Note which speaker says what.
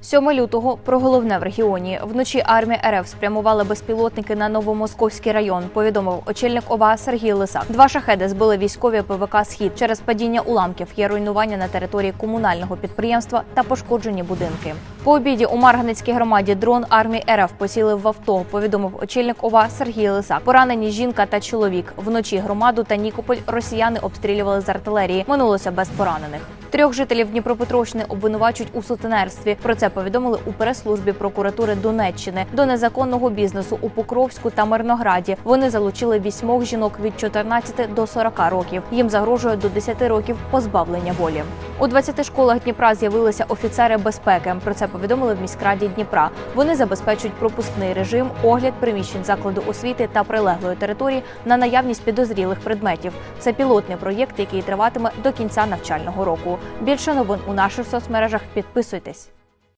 Speaker 1: 7 лютого про головне в регіоні. Вночі армія РФ спрямували безпілотники на Новомосковський район. Повідомив очільник ОВА Сергій Лисак. Два шахеди збили військові ПВК Схід. Через падіння уламків є руйнування на території комунального підприємства та пошкоджені будинки. По обіді у Марганецькій громаді дрон армії РФ поцілив в авто. Повідомив очільник ОВА Сергій Лисак. Поранені жінка та чоловік. Вночі громаду та Нікополь росіяни обстрілювали з артилерії. Минулося без поранених. Трьох жителів Дніпропетровщини обвинувачують у сутенерстві. Про це повідомили у прес-службі прокуратури Донеччини. До незаконного бізнесу у Покровську та Мирнограді вони залучили вісьмох жінок від 14 до 40 років. Їм загрожує до 10 років позбавлення волі. У 20 школах Дніпра з'явилися офіцери безпеки. Про це повідомили в міськраді Дніпра. Вони забезпечують пропускний режим, огляд приміщень закладу освіти та прилеглої території на наявність підозрілих предметів. Це пілотний проєкт, який триватиме до кінця навчального року. Більше новин у наших соцмережах підписуйтесь.